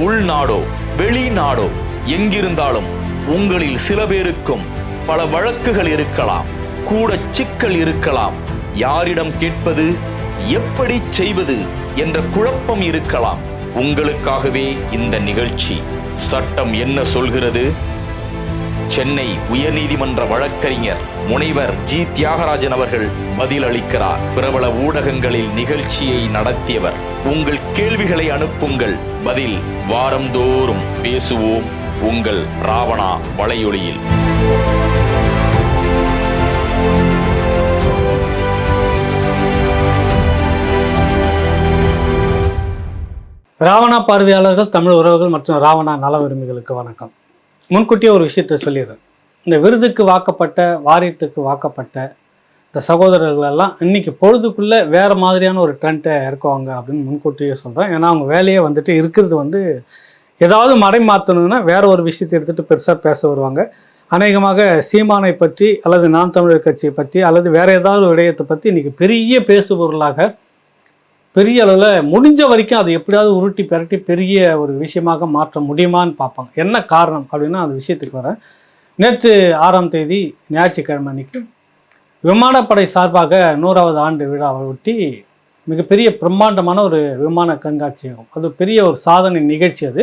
உள்நாடோ வெளிநாடோ எங்கிருந்தாலும் உங்களில் சில பேருக்கும் பல வழக்குகள் இருக்கலாம் கூட சிக்கல் இருக்கலாம். யாரிடம் கேட்பது எப்படி செய்வது என்ற குழப்பம் இருக்கலாம். உங்களுக்காகவே இந்த நிகழ்ச்சி சட்டம் என்ன சொல்கிறது? சென்னை உயர்நீதிமன்ற வழக்கறிஞர் முனைவர் ஜி. தியாகராஜன் அவர்கள் பதிலளிக்கிறார். பிரபல ஊடகங்களில் நிகழ்ச்சியை நடத்தியவர். உங்கள் கேள்விகளை அனுப்புங்கள். பதில் வாரந்தோறும் பேசுவோம். உங்கள் ராவணா வலையொலியில். ராவணா பார்வையாளர்கள் தமிழ் உறவுகள் மற்றும் ராவணா நல உரிமைகளுக்கு வணக்கம். முன்கூட்டியே ஒரு விஷயத்தை சொல்லிடுறேன். இந்த விருதுக்கு வாக்கப்பட்ட வாரியத்துக்கு வாக்கப்பட்ட இந்த சகோதரர்கள் எல்லாம் பொழுதுக்குள்ளே வேறு மாதிரியான ஒரு ட்ரெண்ட்டை இறக்குவாங்க அப்படின்னு முன்கூட்டியே சொல்கிறேன் ஏன்னா அவங்க வேலையே வந்துட்டு இருக்கிறது வந்து ஏதாவது மடை மாற்றணும்னா வேறு ஒரு விஷயத்தை எடுத்துகிட்டு பெருசாக பேச வருவாங்க. அநேகமாக சீமானை பற்றி அல்லது நாம் தமிழர் கட்சியை பற்றி அல்லது வேறு ஏதாவது ஒரு விடயத்தை பற்றி இன்றைக்கி பெரிய பேசுபொருளாக பெரிய அளவில் முடிஞ்ச வரைக்கும் அதை எப்படியாவது உருட்டி பெரட்டி பெரிய ஒரு விஷயமாக மாற்ற முடியுமான்னு பார்ப்பாங்க. என்ன காரணம் அப்படின்னா அந்த விஷயத்துக்கு வரேன் நேற்று ஆறாம் தேதி ஞாயிற்றுக்கிழமை அன்னைக்கு விமானப்படை சார்பாக நூறாவது ஆண்டு விழாவை ஒட்டி மிகப்பெரிய பிரம்மாண்டமான ஒரு விமான கண்காட்சியாகும் அது பெரிய ஒரு சாதனை நிகழ்ச்சி அது.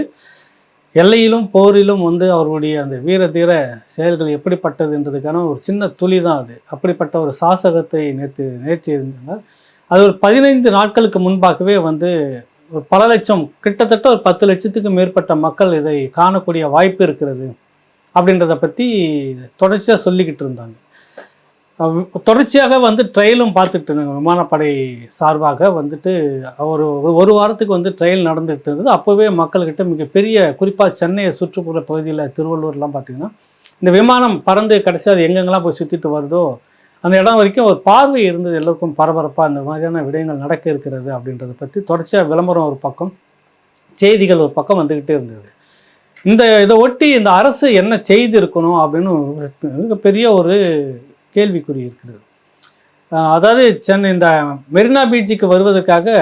எல்லையிலும் போரிலும் வந்து அவர்களுடைய அந்த வீர தீர செயல்கள் எப்படிப்பட்டதுன்றதுக்கான ஒரு சின்ன துளி தான் அது. அப்படிப்பட்ட ஒரு சாசகத்தை நேற்று நேற்று இருந்தாங்க அது ஒரு பதினைந்து நாட்களுக்கு முன்பாகவே வந்து ஒரு பல லட்சம் கிட்டத்தட்ட ஒரு பத்து லட்சத்துக்கு மேற்பட்ட மக்கள் இதை காணக்கூடிய வாய்ப்பு இருக்கிறது அப்படின்றத பற்றி தொடர்ச்சியாக சொல்லிக்கிட்டு இருந்தாங்க. தொடர்ச்சியாக வந்து ட்ரையலும் பார்த்துட்டு இருந்தாங்க. விமானப்படை சார்பாக வந்துட்டு ஒரு ஒரு வாரத்துக்கு வந்து ட்ரையல் நடந்துகிட்டு இருந்தது. அப்போவே மக்கள்கிட்ட மிகப்பெரிய குறிப்பாக சென்னையை சுற்றுப்புற பகுதியில் திருவள்ளூர்லாம் பார்த்திங்கன்னா இந்த விமானம் பறந்து கடைசியாக அது எங்கெங்கெல்லாம் போய் சுற்றிட்டு வருதோ அந்த இடம் வரைக்கும் ஒரு பார்வை இருந்தது எல்லோருக்கும் பரபரப்பாக அந்த மாதிரியான விடயங்கள் நடக்க இருக்கிறது அப்படின்றத பற்றி தொடர்ச்சியாக விளம்பரம் ஒரு பக்கம் செய்திகள் ஒரு பக்கம் வந்துக்கிட்டே இருந்தது. இந்த இதை ஒட்டி இந்த அரசு என்ன செய்து இருக்கணும் அப்படின்னு மிகப்பெரிய ஒரு கேள்விக்குறி இருக்கிறது. அதாவது சென்னை இந்த மெரினா பீச்சுக்கு வருவதற்காக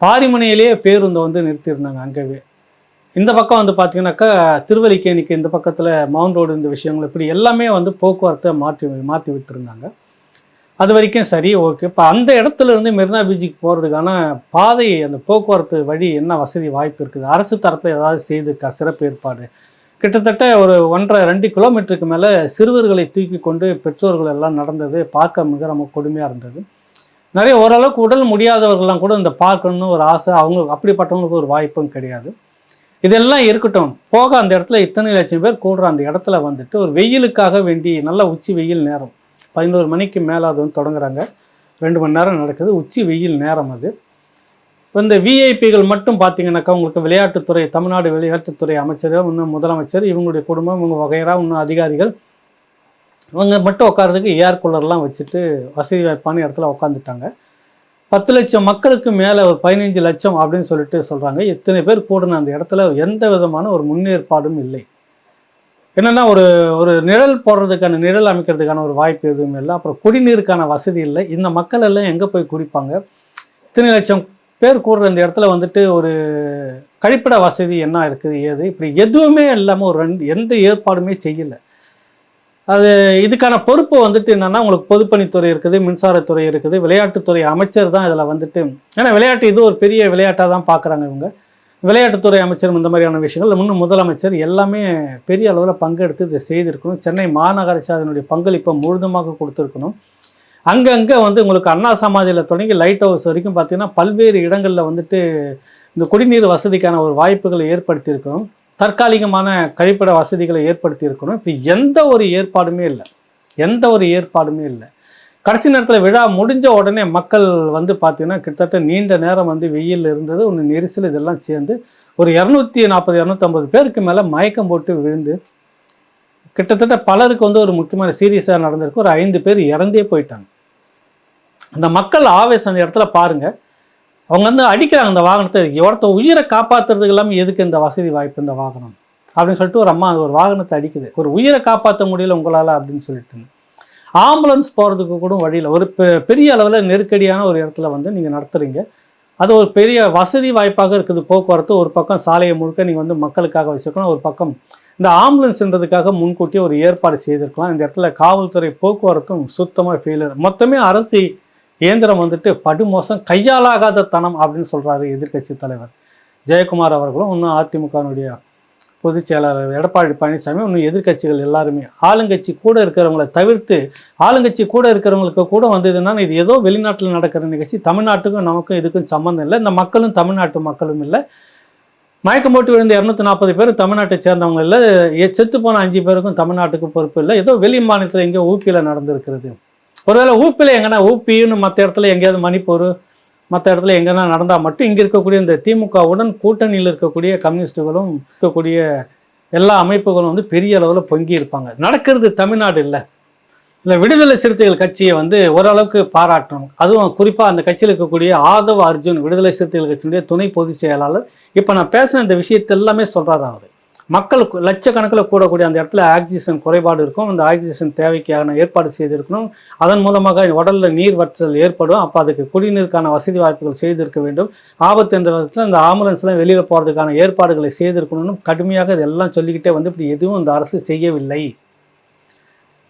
பாரிமனையிலேயே பேருந்தை வந்து நிறுத்தியிருந்தாங்க அங்கேவே. இந்த பக்கம் வந்து பார்த்தீங்கன்னாக்கா திருவல்லிக்கேணிக்கு இந்த பக்கத்தில் மவுண்ட் ரோடு இந்த விஷயங்கள் இப்படி எல்லாமே வந்து போக்குவரத்தை மாற்றி மாற்றி விட்டுருந்தாங்க. அது வரைக்கும் சரி ஓகே. இப்போ அந்த இடத்துல இருந்து மெரினா பீச்சுக்கு போகிறதுக்கான பாதை அந்த போக்குவரத்து வழி என்ன வசதி வாய்ப்பு இருக்குது? அரசு தரப்பில் ஏதாவது செய்திருக்கா சிறப்பு ஏற்பாடு? கிட்டத்தட்ட ஒரு ஒன்றரை ரெண்டு கிலோமீட்டருக்கு மேலே சிறுவர்களை தூக்கி கொண்டு பெற்றோர்கள் எல்லாம் நடந்தது பார்க்க மிக ரொம்ப கொடுமையாக இருந்தது. நிறைய ஓரளவுக்கு உடல் முடியாதவர்கள்லாம் கூட இந்த பார்க்கணும்னு ஒரு ஆசை அவங்க அப்படிப்பட்டவங்களுக்கு ஒரு வாய்ப்பும் கிடையாது. இதெல்லாம் இருக்கட்டும். போக அந்த இடத்துல இத்தனை லட்சம் பேர் கூடுற அந்த இடத்துல வந்துட்டு ஒரு வெயிலுக்காக வேண்டி நல்ல உச்சி வெயில் நேரம். பதினோரு மணிக்கு மேலே அது வந்து தொடங்குறாங்க. ரெண்டு மணி நேரம் நடக்குது. உச்சி வெயில் நேரம் அது. இப்போ இந்த விஐபிகள் மட்டும் பார்த்தீங்கன்னாக்கா உங்களுக்கு விளையாட்டுத்துறை தமிழ்நாடு விளையாட்டுத்துறை அமைச்சர் இன்னும் முதலமைச்சர் இவங்களுடைய குடும்பம் இவங்க வகைரா இன்னும் அதிகாரிகள் இவங்க மட்டும் உட்காரதுக்கு ஏர் கூலர்லாம் வச்சுட்டு வசதி வாய்ப்பான இடத்துல உட்காந்துட்டாங்க பத்து லட்சம் மக்களுக்கு மேலே ஒரு பதினைஞ்சு லட்சம் அப்படின்னு சொல்லிட்டு சொல்கிறாங்க எத்தனை பேர் கூடின அந்த இடத்துல எந்த விதமான ஒரு முன்னேற்பாடும் இல்லை. என்னென்னா ஒரு ஒரு நிழல் போடுறதுக்கான நிழல் அமைக்கிறதுக்கான ஒரு வாய்ப்பு எதுவும் இல்லை. அப்புறம் குடிநீருக்கான வசதி இல்லை. இந்த மக்கள் எல்லாம் எங்கே போய் குடிப்பாங்க? இத்தனை லட்சம் பேர் கூடுற இந்த இடத்துல வந்துட்டு ஒரு கழிப்பிட வசதி என்ன இருக்குது? ஏது? இப்படி எதுவுமே இல்லாமல் ஒரு ரெண்டு எந்த ஏற்பாடுமே செய்யலை. அது இதுக்கான பொறுப்பு வந்துட்டு என்னன்னா உங்களுக்கு பொதுப்பணித்துறை இருக்குது மின்சாரத்துறை இருக்குது விளையாட்டுத்துறை அமைச்சர் தான் இதில் வந்துட்டு. ஏன்னா விளையாட்டு இது ஒரு பெரிய விளையாட்டாக தான் பார்க்குறாங்க இவங்க. விளையாட்டுத்துறை அமைச்சர் இந்த மாதிரியான விஷயங்கள் இன்னும் முதலமைச்சர் எல்லாமே பெரிய அளவில் பங்கெடுத்து இதை செய்திருக்கணும். சென்னை மாநகராட்சி அதனுடைய பங்களிப்பை முழுதுமாக கொடுத்துருக்கணும். அங்கங்கே வந்து உங்களுக்கு அண்ணா சமாதியில் தொடங்கி லைட் ஹவுஸ் வரைக்கும் பார்த்திங்கன்னா பல்வேறு இடங்களில் வந்துட்டு இந்த குடிநீர் வசதிக்கான ஒரு வாய்ப்புகளை ஏற்படுத்தியிருக்கணும். தற்காலிகமான கழிப்பிட வசதிகளை ஏற்படுத்தி இருக்கணும். இப்படி எந்த ஒரு ஏற்பாடுமே இல்லை. எந்த ஒரு ஏற்பாடுமே இல்லை. கடைசி நேரத்தில் விழா முடிஞ்ச உடனே மக்கள் வந்து பார்த்தீங்கன்னா கிட்டத்தட்ட நீண்ட நேரம் வந்து வெயில் இருந்தது ஒன்று நெரிசல் இதெல்லாம் சேர்ந்து ஒரு இரநூத்தி நாற்பது இரநூத்தம்பது பேருக்கு மேலே மயக்கம் போட்டு விழுந்து கிட்டத்தட்ட பலருக்கு வந்து ஒரு முக்கியமான சீரியஸாக நடந்திருக்கு. ஒரு ஐந்து பேர் இறந்தே போயிட்டாங்க. அந்த மக்கள் ஆவேசம் அந்த இடத்துல பாருங்கள் அவங்க வந்து அடிக்கிறாங்க அந்த வாகனத்தை. ஒருத்த உயிரை காப்பாற்றுறதுக்கு இல்லாமல் எதுக்கு இந்த வசதி வாய்ப்பு இந்த வாகனம்? அப்படின்னு சொல்லிட்டு ஒரு அம்மா அது ஒரு வாகனத்தை அடிக்குது. ஒரு உயிரை காப்பாற்ற முடியல உங்களால் அப்படின்னு சொல்லிட்டு. ஆம்புலன்ஸ் போகிறதுக்கு கூட வழியில் ஒரு பெ- பெரிய அளவில் நெருக்கடியான ஒரு இடத்துல வந்து நீங்கள் நடத்துகிறீங்க அது ஒரு பெரிய வசதி வாய்ப்பாக இருக்குது. போக்குவரத்து ஒரு பக்கம் சாலையை முழுக்க நீங்கள் வந்து மக்களுக்காக வச்சுருக்கணும். ஒரு பக்கம் இந்த ஆம்புலன்ஸ்ன்றதுக்காக முன்கூட்டியே ஒரு ஏற்பாடு செய்திருக்கலாம். இந்த இடத்துல காவல்துறை போக்குவரத்தும் சுத்தமாக ஃபெயிலியர் மொத்தமே அரசு இயந்திரம் வந்துட்டு படுமோசம் கையாலாகாத தனம் அப்படின்னு சொல்கிறாரு எதிர்க்கட்சி தலைவர். ஜெயக்குமார் அவர்களும் இன்னும் அதிமுகவினுடைய பொதுச் செயலாளர் எடப்பாடி பழனிசாமி இன்னும் எதிர்க்கட்சிகள் எல்லாருமே ஆளுங்கட்சி கூட இருக்கிறவங்கள தவிர்த்து ஆளுங்கட்சி கூட இருக்கிறவங்களுக்கு கூட வந்ததுன்னா இது ஏதோ வெளிநாட்டில் நடக்கிற நிகழ்ச்சி தமிழ்நாட்டுக்கும் நமக்கும் இதுக்கும் சம்மந்தம் இல்லை. இந்த மக்களும் தமிழ்நாட்டு மக்களும் இல்லை. மயக்கம் போட்டு விழுந்த இரநூத்தி நாற்பது பேர் தமிழ்நாட்டை சேர்ந்தவங்க இல்லை. எ- செத்து போன அஞ்சு பேருக்கும் தமிழ்நாட்டுக்கு பொறுப்பு இல்லை. ஏதோ வெளி மாநிலத்தில் எங்கேயோ ஊப்பியில் நடந்திருக்கிறது. ஒருவேளை ஊப்பியில் எங்கன்னா ஊப்பின்னு மற்ற இடத்துல எங்கேயாவது மணிப்பூர் மற்ற இடத்துல எங்கன்னா நடந்தால் மட்டும் இங்கே இருக்கக்கூடிய இந்த திமுகவுடன் கூட்டணியில் இருக்கக்கூடிய கம்யூனிஸ்டுகளும் இருக்கக்கூடிய எல்லா அமைப்புகளும் வந்து பெரிய அளவில் பொங்கி இருப்பாங்க. நடக்கிறது தமிழ்நாடு இல்லை. இல்லை விடுதலை சிறுத்தைகள் கட்சியை வந்து ஓரளவுக்கு பாராட்டணும். அதுவும் குறிப்பாக அந்த கட்சியில் இருக்கக்கூடிய ஆதவ அர்ஜுன் விடுதலை சிறுத்தைகள் கட்சியினுடைய துணை பொதுச் செயலாளர். இப்போ நான் பேசின இந்த விஷயத்தை எல்லாமே சொல்கிறதாவது மக்களுக்கு லட்சக்கணக்கில் கூடக்கூடிய அந்த இடத்துல ஆக்சிஜன் குறைபாடு இருக்கும். அந்த ஆக்சிஜன் தேவைக்கான ஏற்பாடு செய்திருக்கணும். அதன் மூலமாக உடலில் நீர் வற்றல் ஏற்படும். அப்போ அதுக்கு குடிநீருக்கான வசதி வாய்ப்புகள் செய்திருக்க வேண்டும். ஆபத்து என்ற விதத்தில் அந்த ஆம்புலன்ஸ்லாம் வெளியில் போகிறதுக்கான ஏற்பாடுகளை செய்திருக்கணும்னு கடுமையாக இதெல்லாம் சொல்லிக்கிட்டே வந்து இப்படி எதுவும் இந்த அரசு செய்யவில்லை.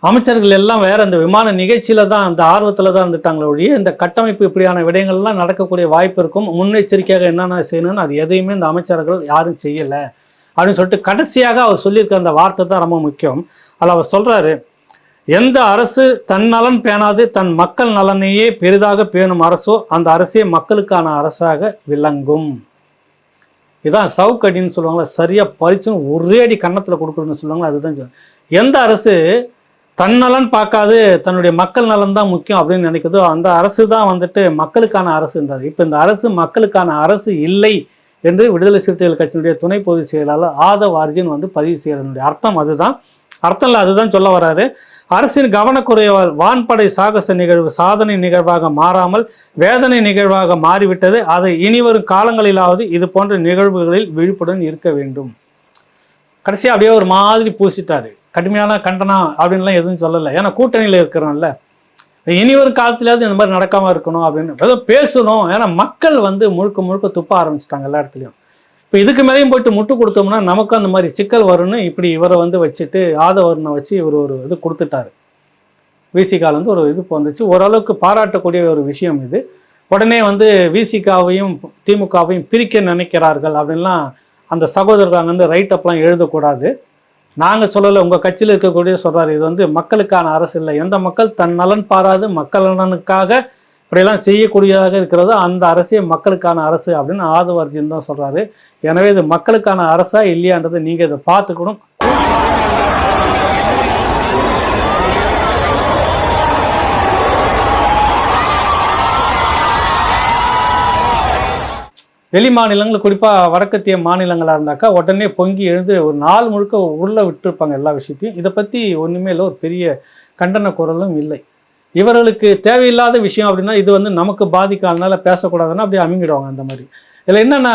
அமைச்சர்கள் எல்லாம் வேறு அந்த விமான நிகழ்ச்சியில் தான் அந்த ஆர்வத்தில் தான் இருந்துட்டாங்களே ஒழிய இந்த கட்டமைப்பு இப்படியான விடயங்கள்லாம் நடக்கக்கூடிய வாய்ப்பு இருக்கும். முன்னெச்சரிக்கையாக என்னென்ன செய்யணும்னு அது எதையுமே இந்த அமைச்சர்கள் யாரும் செய்யலை. அப்படின்னு சொல்லிட்டு கடைசியாக அவர் சொல்லியிருக்க அந்த வார்த்தை தான் ரொம்ப முக்கியம். அதில் அவர் சொல்றாரு எந்த அரசு தன் நலன் பேணாது தன் மக்கள் நலனையே பெரிதாக பேணும் அரசோ அந்த அரசே மக்களுக்கான அரசாக விளங்கும். இதான் சவுக்கடின்னு சொல்லுவாங்களா சரியா பறிச்சுன்னு ஒரே அடி கன்னத்தில் கொடுக்குறதுன்னு சொல்லுவாங்களா அதுதான் சொல்லுவாங்க. எந்த அரசு தன்னலன் பார்க்காது தன்னுடைய மக்கள் நலன் தான் முக்கியம் அப்படின்னு நினைக்குதோ அந்த அரசு தான் வந்துட்டு மக்களுக்கான அரசுன்றார். இப்போ இந்த அரசு மக்களுக்கான அரசு இல்லை என்று விடுதலை சிறுத்தைகள் கட்சியினுடைய துணை பொதுச் செயலாளர் ஆதவ் அர்ஜுன் வந்து பதிவு செய்யறதுடைய அர்த்தம் அதுதான். அர்த்தம் இல்லை அதுதான் சொல்ல வராரு. அரசின் கவனக்குறைவால் வான்படை சாகச நிகழ்வு சாதனை நிகழ்வாக மாறாமல் வேதனை நிகழ்வாக மாறிவிட்டது. அதை இனிவரும் காலங்களிலாவது இது போன்ற நிகழ்வுகளில் விழிப்புடன் இருக்க வேண்டும். கடைசியாக அப்படியே ஒரு மாதிரி பூசிட்டாரு. கடுமையான கண்டனம் அப்படின்லாம் எதுவும் சொல்லலை. ஏன்னா கூட்டணியில் இருக்கிறோம்ல இனி ஒரு காலத்துலயாவது இந்த மாதிரி நடக்காம இருக்கணும் அப்படின்னு. ஏதோ பேசணும். ஏன்னா மக்கள் வந்து முழுக்க முழுக்க துப்ப ஆரம்பிச்சிட்டாங்க எல்லா இடத்துலையும். இப்போ இதுக்கு மேலேயும் போயிட்டு முட்டு கொடுத்தோம்னா நமக்கும் அந்த மாதிரி சிக்கல் வரும்னு இப்படி இவரை வந்து வச்சுட்டு ஆதவர்னை வச்சு இவர் ஒரு இது கொடுத்துட்டாரு. விசிகால வந்து ஒரு இது வந்துச்சு. ஓரளவுக்கு பாராட்டக்கூடிய ஒரு விஷயம் இது. உடனே வந்து விசிகாவையும் திமுகவையும் பிரிக்க நினைக்கிறார்கள் அப்படின்லாம் அந்த சகோதரர்கள் அங்கே வந்து ரைட் எழுதக்கூடாது. நாங்கள் சொல்லலை உங்கள் கட்சியில் இருக்கக்கூடிய சொல்கிறார் இது வந்து மக்களுக்கான அரசு இல்லை. எந்த மக்கள் தன் நலன் பாராது மக்கள் நலனுக்காக இப்படியெல்லாம் செய்யக்கூடியதாக இருக்கிறதோ அந்த அரசே மக்களுக்கான அரசு அப்படின்னு ஆதவ அர்ஜுன் தான் சொல்கிறாரு எனவே இது மக்களுக்கான அரசா இல்லையான்றதை நீங்கள் இதை பார்த்துக்கணும். வெளி மாநிலங்கள் குறிப்பாக வடக்கத்திய மாநிலங்களாக இருந்தாக்கா உடனே பொங்கி எழுந்து ஒரு நாள் முழுக்க உள்ளே விட்டுருப்பாங்க எல்லா விஷயத்தையும். இதை பற்றி ஒன்றுமே இல்லை ஒரு பெரிய கண்டன குரலும் இல்லை. இவர்களுக்கு தேவையில்லாத விஷயம் அப்படின்னா இது வந்து நமக்கு பாதிக்காதனால பேசக்கூடாதுன்னா அப்படியே அமுங்கிடுவாங்க அந்த மாதிரி. இதில் என்னென்னா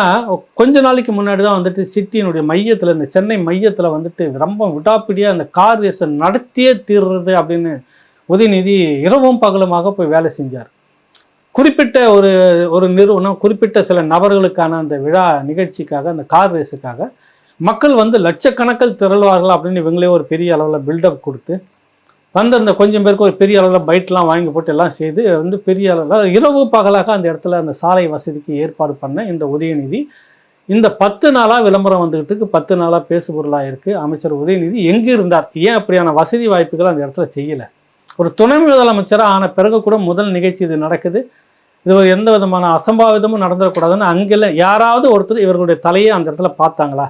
கொஞ்ச நாளைக்கு முன்னாடி தான் வந்துட்டு சிட்டியினுடைய மையத்தில் இந்த சென்னை மையத்தில் வந்துட்டு ரொம்ப விடாப்பிடியாக அந்த கார் ரேஸை நடத்தியே தீர்றது அப்படின்னு உதயநிதி இரவும் பகலுமாக போய் வேலை செஞ்சார். குறிப்பிட்ட ஒரு ஒரு நிறுவனம் குறிப்பிட்ட சில நபர்களுக்கான அந்த விழா நிகழ்ச்சிக்காக அந்த கார் ரேஸுக்காக மக்கள் வந்து லட்சக்கணக்கில் திரள்வார்கள் அப்படின்னு இவங்களே ஒரு பெரிய அளவில் பில்டப் கொடுத்து வந்து அந்த கொஞ்சம் பேருக்கு ஒரு பெரிய அளவில் பைட்லாம் வாங்கி போட்டு எல்லாம் செய்து வந்து பெரிய அளவில் இரவு பகலாக அந்த இடத்துல அந்த சாலை வசதிக்கு ஏற்பாடு பண்ண இந்த உதயநிதி இந்த பத்து நாளாக விளம்பரம் வந்துக்கிட்டு இருக்கு. பத்து நாளாக பேசுபொருளாக இருக்குது அமைச்சர் உதயநிதி எங்கே இருந்தார்? ஏன் அப்படியான வசதி வாய்ப்புகள் அந்த இடத்துல செய்யலை? ஒரு துணை முதலமைச்சராக ஆன பிறகு கூட முதல் நிகழ்ச்சி இது நடக்குது. இது எந்த விதமான அசம்பாவிதமும் நடந்துடக்கூடாதுன்னு அங்கே யாராவது ஒருத்தர் இவர்களுடைய தலையை அந்த இடத்துல பார்த்தாங்களா?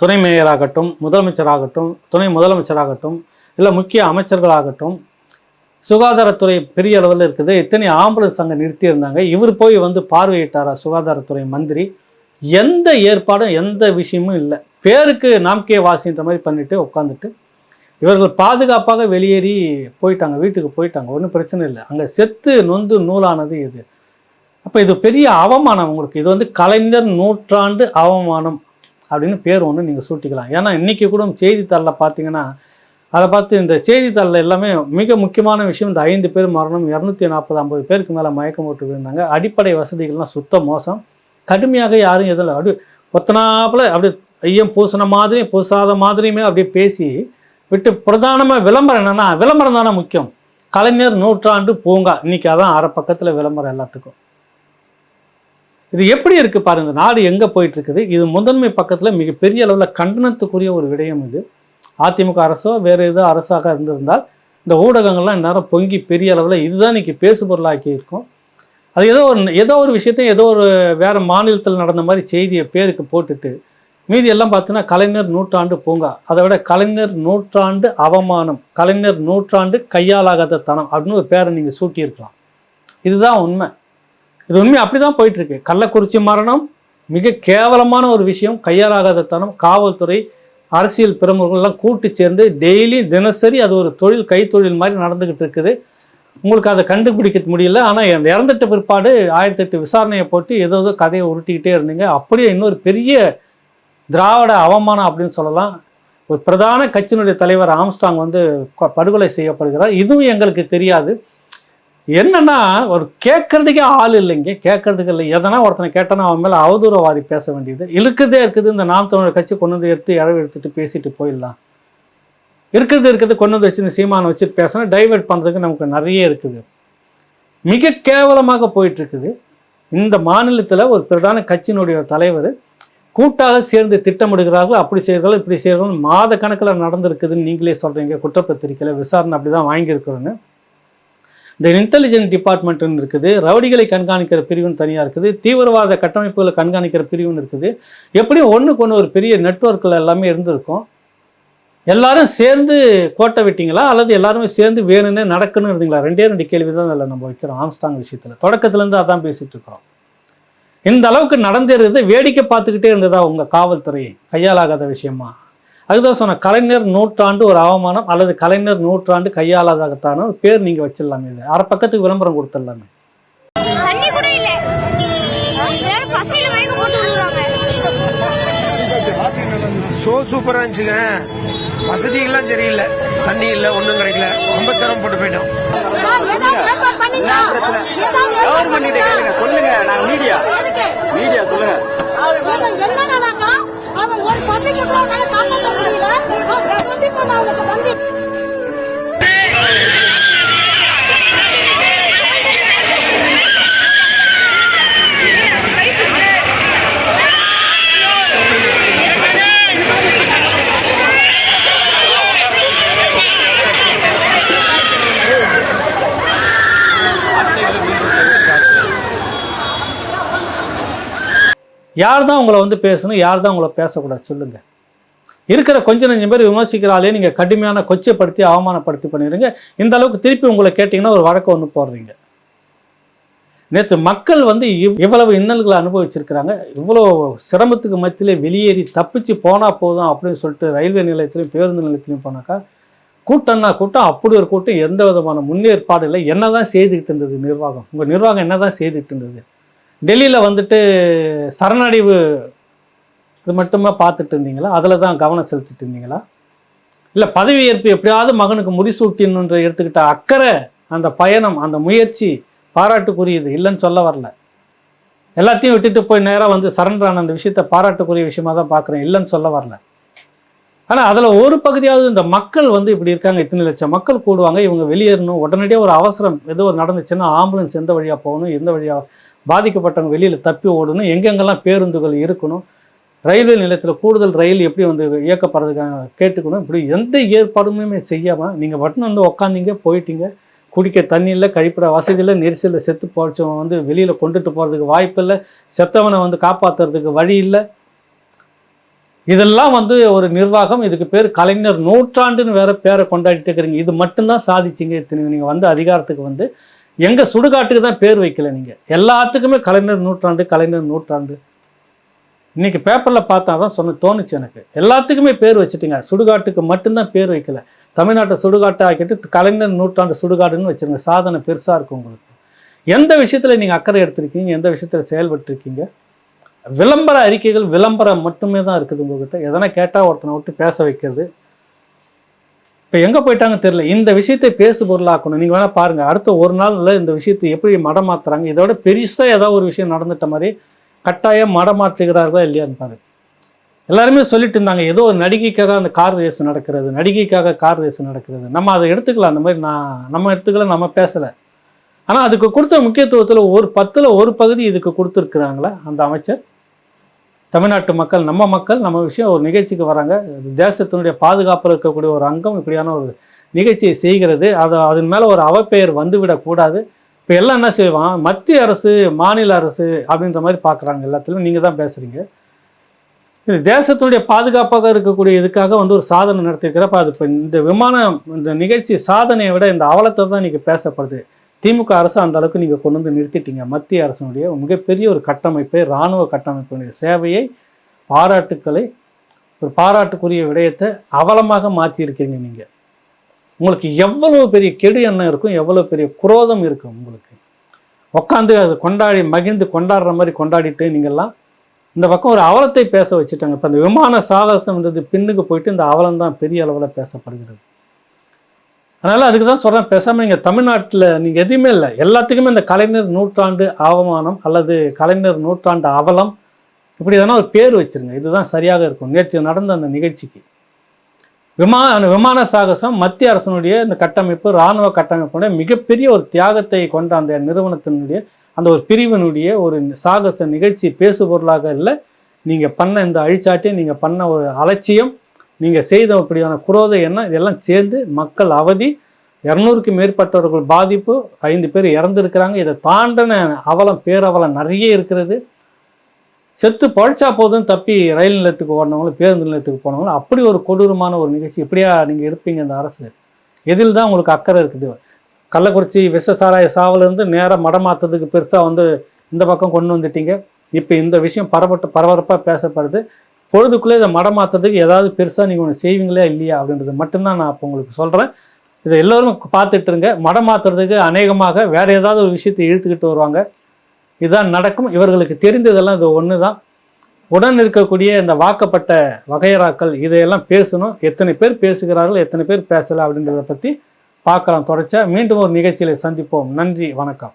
துணை மேயராகட்டும் முதலமைச்சராகட்டும் துணை முதலமைச்சராகட்டும் இல்லை முக்கிய அமைச்சர்களாகட்டும் சுகாதாரத்துறை பெரிய அளவில் இருக்குது. இத்தனை ஆம்புலன்ஸ் அங்கே நிறுத்தியிருந்தாங்க. இவர் போய் வந்து பார்வையிட்டாரா சுகாதாரத்துறை மந்திரி? எந்த ஏற்பாடும் எந்த விஷயமும் இல்லை. பேருக்கு நாம்கே வாசின்ற மாதிரி பண்ணிட்டு உட்காந்துட்டு இவர்கள் பாதுகாப்பாக வெளியேறி போயிட்டாங்க வீட்டுக்கு போயிட்டாங்க. ஒன்றும் பிரச்சனை இல்லை. அங்கே செத்து நொந்து நூலானது இது அப்போ இது பெரிய அவமானம் உங்களுக்கு. இது வந்து கலைஞர் நூற்றாண்டு அவமானம் அப்படின்னு பேர் ஒன்று நீங்கள் சூட்டிக்கலாம். ஏன்னா இன்றைக்கி கூட செய்தித்தாளில் பார்த்தீங்கன்னா அதை பார்த்து இந்த செய்தித்தாளில் எல்லாமே மிக முக்கியமான விஷயம் இந்த ஐந்து பேர் மரணம் இரநூத்தி நாற்பது ஐம்பது பேருக்கு மேலே மயக்கம் போட்டு விழுந்தாங்க அடிப்படை வசதிகள்லாம் சுத்த மோசம். கடுமையாக யாரும் எதில் அப்படி ஒத்தனாப்பில் அப்படி ஐயம் பூசின மாதிரியும் பூசாத மாதிரியுமே அப்படியே பேசி விட்டு பிரதானமாக விளம்பரம் என்னென்னா விளம்பரம் தானே முக்கியம். கலைஞர் நூற்றாண்டு பூங்கா இன்னைக்கு அதான் அரை பக்கத்தில் விளம்பரம் எல்லாத்துக்கும். இது எப்படி இருக்குது பாருங்க நாடு எங்கே போயிட்டு இருக்குது இது முதன்மை பக்கத்தில் மிகப்பெரிய அளவில் கண்டனத்துக்குரிய ஒரு விடயம் இது. அதிமுக அரசோ வேறு ஏதோ அரசாக இருந்திருந்தால் இந்த ஊடகங்கள்லாம் இந்நேரம் பொங்கி பெரிய அளவில் இதுதான் இன்னைக்கு பேசுபொருளாக்கி இருக்கும். அது ஏதோ ஒரு ஏதோ ஒரு விஷயத்தையும் ஏதோ ஒரு வேறு மாநிலத்தில் நடந்த மாதிரி செய்தியை பேருக்கு போட்டுட்டு மீதி எல்லாம் பார்த்தீங்கன்னா கலைஞர் நூற்றாண்டு பூங்கா. அதை விட கலைஞர் நூற்றாண்டு அவமானம் கலைஞர் நூற்றாண்டு கையாலாகாத தனம் அப்படின்னு ஒரு பேரை நீங்கள் சூட்டியிருக்கலாம். இதுதான் உண்மை. இது உண்மை அப்படி தான் போயிட்டுருக்கு. கள்ளக்குறிச்சி மரணம் மிக கேவலமான ஒரு விஷயம் கையாலாகாத தனம் காவல்துறை அரசியல் பிரமுகர்கள்லாம் கூட்டு சேர்ந்து டெய்லி தினசரி அது ஒரு தொழில் கைத்தொழில் மாதிரி நடந்துக்கிட்டு இருக்குது. உங்களுக்கு அதை கண்டுபிடிக்க முடியல. ஆனால் இறந்துட்ட பிற்பாடு ஆயிரத்தி எட்டு விசாரணையை போட்டு ஏதோ ஏதோ கதையை உருட்டிக்கிட்டே இருந்தீங்க. அப்படியே இன்னொரு பெரிய திராவிட அவமானம் அப்படின்னு சொல்லலாம். ஒரு பிரதான கட்சியினுடைய தலைவர் ஆம்ஸ்டாங் வந்து படுகொலை செய்யப்படுகிறார். இதுவும் எங்களுக்கு தெரியாது. என்னன்னா ஒரு கேட்கறதுக்கே ஆள் இல்லைங்க. கேட்கறதுக்கு இல்லை. எதனா ஒருத்தனை கேட்டானா அவன் மேலே அவதூறவாதி பேச வேண்டியது. இருக்குதே இருக்குது. இந்த நாம் தமிழர் கட்சி கொண்டு வந்து எடுத்து இழவு எடுத்துட்டு பேசிட்டு போயிடலாம். இருக்கிறது இருக்கிறது கொண்டு வந்து வச்சு இந்த சீமானை வச்சுட்டு பேசினா டைவெர்ட் பண்ணுறதுக்கு நமக்கு நிறைய இருக்குது. மிக கேவலமாக போயிட்டு இருக்குது. இந்த மாநிலத்தில் ஒரு பிரதான கட்சியினுடைய தலைவர் கூட்டாக சேர்ந்து திட்டமிடுகிறார்கள். அப்படி செய்கிறார்கள் இப்படி செய்கிறார்கள். மாத கணக்கில் நடந்திருக்குதுன்னு நீங்களே சொல்கிறீங்க குற்றப்பத்திரிக்கையில் விசாரணை அப்படி தான் வாங்கியிருக்கிறோன்னு இந்த இன்டெலிஜென்ஸ் டிபார்ட்மெண்ட்னு இருக்குது. ரவுடிகளை கண்காணிக்கிற பிரிவுன்னு தனியாக இருக்குது. தீவிரவாத கட்டமைப்புகளை கண்காணிக்கிற பிரிவுன்னு இருக்குது. எப்படியும் ஒன்றுக்கு ஒன்று ஒரு பெரிய நெட்வொர்க்கில் எல்லாமே இருந்திருக்கும். எல்லாரும் சேர்ந்து கோட்டை விட்டீங்களா? அல்லது எல்லாருமே சேர்ந்து வேணும்னே நடக்கணும் இருந்தீங்களா ரெண்டே ரெண்டு கேள்வி தான் அதில் நம்ம வைக்கிறோம். ஆம்ஸ்டாங் விஷயத்தில். தொடக்கத்துலேருந்து அதான் பேசிகிட்டு இருக்கிறோம். இந்த அளவுக்கு நடந்தேறது வேடிக்கை பார்த்துக்கிட்டே இருந்ததா உங்கள் காவல்துறை? கையாலாகாத விஷயமா? அதுதான் சொன்ன கலைஞர் நூற்றாண்டு ஒரு அவமானம் அல்லது கலைஞர் நூற்றாண்டு கையாளாதாகத்தான ஒரு பேர் நீங்கள் வச்சிடலாமே இது. அரை பக்கத்துக்கு விளம்பரம் கொடுத்துடலாமே. ஷோ சூப்பரா இருந்துச்சுங்க. வசதிகள்லாம் சரியில்லை. தண்ணி இல்ல ஒண்ணும் கிடைக்கல. ரொம்ப சிரமப்பட்டு போயிட்டோம். கவர்மெண்ட் கேளுங்க சொல்லுங்க. நாங்க மீடியா மீடியா சொல்லுங்க. யார் தான் உங்களை வந்து பேசணும் யார் தான் உங்களை பேசக்கூடாது சொல்லுங்கள் இருக்கிற கொஞ்ச நஞ்சம் பேர் விமர்சிக்கிறாலே நீங்கள் கடுமையான கொச்சைப்படுத்தி அவமானப்படுத்தி பண்ணிடுங்க இந்த அளவுக்கு திருப்பி உங்களை கேட்டிங்கன்னா ஒரு வழக்கம் ஒன்று போடுறீங்க. நேற்று மக்கள் வந்து இவ்- இவ்வளவு இன்னல்களை அனுபவிச்சிருக்கிறாங்க. இவ்வளோ சிரமத்துக்கு மத்தியிலே வெளியேறி தப்பிச்சு போனால் போதும் அப்படின்னு சொல்லிட்டு ரயில்வே நிலையத்திலையும் பேருந்து நிலையத்திலையும் போனாக்கா கூட்டம்னா கூட்டம் அப்படி ஒரு கூட்டம் எந்த விதமான முன்னேற்பாடு இல்லை. என்ன தான் செய்துக்கிட்டு இருந்தது நிர்வாகம்? உங்கள் நிர்வாகம் என்ன தான் செய்துக்கிட்டு இருந்தது? டெல்லியில் வந்துட்டு சரணடைவு இது மட்டுமே பார்த்துட்டு இருந்தீங்களா? அதில் தான் கவனம் செலுத்திட்டு இருந்தீங்களா? இல்லை பதவியேற்பு எப்படியாவது மகனுக்கு முடிசூட்டின்னு எடுத்துக்கிட்ட அக்கறை அந்த பயணம் அந்த முயற்சி பாராட்டுக்குரியது இல்லைன்னு சொல்ல வரல. எல்லாத்தையும் விட்டுட்டு போய் நேராக வந்து சரண்டரான அந்த விஷயத்தை பாராட்டுக்குரிய விஷயமா தான் பார்க்குறேன் இல்லைன்னு சொல்ல வரல. ஆனால் அதில் ஒரு பகுதியாவது இந்த மக்கள் வந்து இப்படி இருக்காங்க இத்தனை லட்சம் மக்கள் கூடுவாங்க இவங்க வெளியேறணும் உடனடியாக ஒரு அவசரம் ஏதோ ஒரு நடந்துச்சுன்னா ஆம்புலன்ஸ் எந்த வழியாக போகணும் எந்த வழியாக பாதிக்கப்பட்டவங்க வெளியில் தப்பி ஓடணும். எங்கெங்கெல்லாம் பேருந்துகள் இருக்கணும் ரயில்வே நிலையத்தில் கூடுதல் ரயில் எப்படி வந்து இயக்கப்படுறதுக்காக கேட்டுக்கணும். இப்படி எந்த ஏற்பாடுமே செய்யாமல் நீங்கள் மட்டும் வந்து உக்காந்தீங்க போயிட்டீங்க. குடிக்க தண்ணி இல்லை கழிப்பிட வசதி இல்லை நெரிசலில் செத்து போச்சவன் வந்து வெளியில் கொண்டுட்டு போகிறதுக்கு வாய்ப்பு இல்லை. செத்தவனை வந்து காப்பாற்றுறதுக்கு வழி இல்லை. இதெல்லாம் வந்து ஒரு நிர்வாகம் இதுக்கு பேர் கலைஞர் நூற்றாண்டுன்னு வேற பேரை கொண்டாடிட்டு இருக்கிறீங்க. இது மட்டும்தான் சாதிச்சிங்க. இத்தனை நீங்கள் வந்து அதிகாரத்துக்கு வந்து எங்கள் சுடுகாட்டுக்கு தான் பேர் வைக்கல நீங்கள் எல்லாத்துக்குமே கலைஞர் நூற்றாண்டு கலைஞர் நூற்றாண்டு. இன்றைக்கி பேப்பரில் பார்த்தா தான் சொன்ன தோணுச்சு எனக்கு. எல்லாத்துக்குமே பேர் வச்சுட்டீங்க. சுடுகாட்டுக்கு மட்டும்தான் பேர் வைக்கல. தமிழ்நாட்டை சுடுகாட்டை ஆக்கிட்டு கலைஞர் நூற்றாண்டு சுடுகாடுன்னு வச்சுருங்க. சாதனை பெருசாக இருக்கும் உங்களுக்கு. எந்த விஷயத்தில் நீங்கள் அக்கறை எடுத்திருக்கீங்க? எந்த விஷயத்தில் செயல்பட்டுருக்கீங்க? விளம்பர அறிக்கைகள் விளம்பரம் மட்டுமே தான் இருக்குது உங்கள்கிட்ட எதனா கேட்டால் ஒருத்தனை விட்டு பேச வைக்கிறது. இப்போ எங்கே போயிட்டாங்க தெரியல. இந்த விஷயத்தை பேசு பொருளாக்கணும். நீங்கள் வேணால் பாருங்கள் அடுத்த ஒரு நாளில் இந்த விஷயத்தை எப்படி மடமாத்துறாங்க இதோட பெருசாக ஏதாவது ஒரு விஷயம் நடந்துட்ட மாதிரி கட்டாயம் மடமாற்றுகிறார்களா இல்லையான்னு பாரு எல்லாருமே சொல்லிட்டு இருந்தாங்க. ஏதோ ஒரு நடிகைக்காக அந்த கார் ரேஸ் நடக்கிறது நடிகைக்காக கார் ரேஸ் நடக்கிறது. நம்ம அதை எடுத்துக்கலாம். அந்த மாதிரி நான் நம்ம எடுத்துக்கலாம் நம்ம பேசலை. ஆனால் அதுக்கு கொடுத்த முக்கியத்துவத்தில் ஒரு பத்தில் ஒரு பகுதி இதுக்கு கொடுத்துருக்குறாங்களா அந்த அமைச்சர்? தமிழ்நாட்டு மக்கள் நம்ம மக்கள் நம்ம விஷயம் ஒரு நிகழ்ச்சிக்கு வராங்க. தேசத்தினுடைய பாதுகாப்பில் இருக்கக்கூடிய ஒரு அங்கம் இப்படியான ஒரு நிகழ்ச்சியை செய்கிறது. அது அதன் மேலே ஒரு அவப்பெயர் வந்துவிடக்கூடாது இப்போ எல்லாம் என்ன செய்வான்? மத்திய அரசு மாநில அரசு அப்படின்ற மாதிரி பார்க்குறாங்க எல்லாத்துலையும். நீங்கள் தான் பேசுகிறீங்க இது தேசத்துடைய பாதுகாப்பாக இருக்கக்கூடிய இதுக்காக வந்து ஒரு சாதனை நடத்திருக்கிறப்ப அது இப்போ இந்த விமானம் இந்த நிகழ்ச்சி சாதனையை விட இந்த அவலத்தை தான் இன்றைக்கி பேசப்படுது. திமுக அரசு அந்த அளவுக்கு நீங்கள் கொண்டு வந்து நிறுத்திட்டீங்க. மத்திய அரசினுடைய மிகப்பெரிய ஒரு கட்டமைப்பை இராணுவ கட்டமைப்பினுடைய சேவையை பாராட்டுக்களை ஒரு பாராட்டுக்குரிய விடயத்தை அவலமாக மாற்றியிருக்கீங்க நீங்கள் உங்களுக்கு எவ்வளோ பெரிய கெடு எண்ணம் இருக்கும் எவ்வளோ பெரிய குரோதம் இருக்கும் உங்களுக்கு. உட்காந்து அதை கொண்டாடி மகிழ்ந்து கொண்டாடுற மாதிரி கொண்டாடிட்டு நீங்கள்லாம் இந்த பக்கம் ஒரு அவலத்தை பேச வச்சுட்டாங்க. இப்போ அந்த விமான சாகசம்ன்றது பின்னுக்கு போயிட்டு இந்த அவலம் தான் பெரிய அளவில் பேசப்படுகிறது. அதனால் அதுக்கு தான் சொல்கிறேன் பேசாமல் நீங்கள் தமிழ்நாட்டில் நீங்கள் எதுவுமே இல்லை. எல்லாத்துக்குமே இந்த கலைஞர் நூற்றாண்டு அவமானம் அல்லது கலைஞர் நூற்றாண்டு அவலம் இப்படி எதனா ஒரு பேர் வச்சிருங்க. இதுதான் சரியாக இருக்கும். நேற்று நடந்த அந்த நிகழ்ச்சிக்கு. விமான அந்த விமான சாகசம் மத்திய அரசனுடைய இந்த கட்டமைப்பு இராணுவ கட்டமைப்புடைய மிகப்பெரிய ஒரு தியாகத்தை கொண்ட அந்த நிறுவனத்தினுடைய அந்த ஒரு பிரிவினுடைய ஒரு சாகச நிகழ்ச்சி பேசு பொருளாக இல்லை. நீங்கள் பண்ண இந்த அழிச்சாட்டி நீங்கள் பண்ண ஒரு அலட்சியம் நீங்கள் செய்த அப்படியான குரோத எண்ணம் இதெல்லாம் சேர்ந்து மக்கள் அவதி இரநூறுக்கு மேற்பட்டவர்கள் பாதிப்பு ஐந்து பேர் இறந்துருக்கிறாங்க. இதை தாண்டின அவலம் பேரவலம் நிறைய இருக்கிறது. செத்து பழிச்சா போதும் தப்பி ரயில் நிலையத்துக்கு ஓடினவங்களும் பேருந்து நிலையத்துக்கு போனவங்களும் அப்படி ஒரு கொடூரமான ஒரு நிகழ்ச்சி. இப்படியா நீங்கள் இருப்பீங்க இந்த அரசு? எதில் தான் உங்களுக்கு அக்கறை இருக்குது? கள்ளக்குறிச்சி விஷ சாராய சாவிலிருந்து நேராக மடமாற்றதுக்கு பெருசாக வந்து இந்த பக்கம் கொண்டு வந்துட்டீங்க. இப்போ இந்த விஷயம் பரபட்டு பரபரப்பாக பேசப்படுது. பொழுதுக்குள்ளே இதை மடமாற்றுறதுக்கு ஏதாவது பெருசாக நீங்கள் ஒன்று செய்வீங்களா இல்லையா அப்படின்றது மட்டும்தான் நான் இப்போ உங்களுக்கு சொல்கிறேன் இதை எல்லோரும் பார்த்துட்டு இருங்க. மடமாற்றுறதுக்கு அநேகமாக வேறு ஏதாவது ஒரு விஷயத்தை இழுத்துக்கிட்டு வருவாங்க. இதுதான் நடக்கும். இவர்களுக்கு தெரிந்ததெல்லாம் இது ஒன்று தான் உடன் இருக்கக்கூடிய இந்த வாக்கப்பட்ட வகையறாக்கள் இதையெல்லாம் பேசணும். எத்தனை பேர் பேசுகிறார்கள் எத்தனை பேர் பேசலை அப்படின்றத பற்றி பார்க்கலாம் தொடர்ச்சியாக மீண்டும் ஒரு நிகழ்ச்சியில் சந்திப்போம். நன்றி வணக்கம்.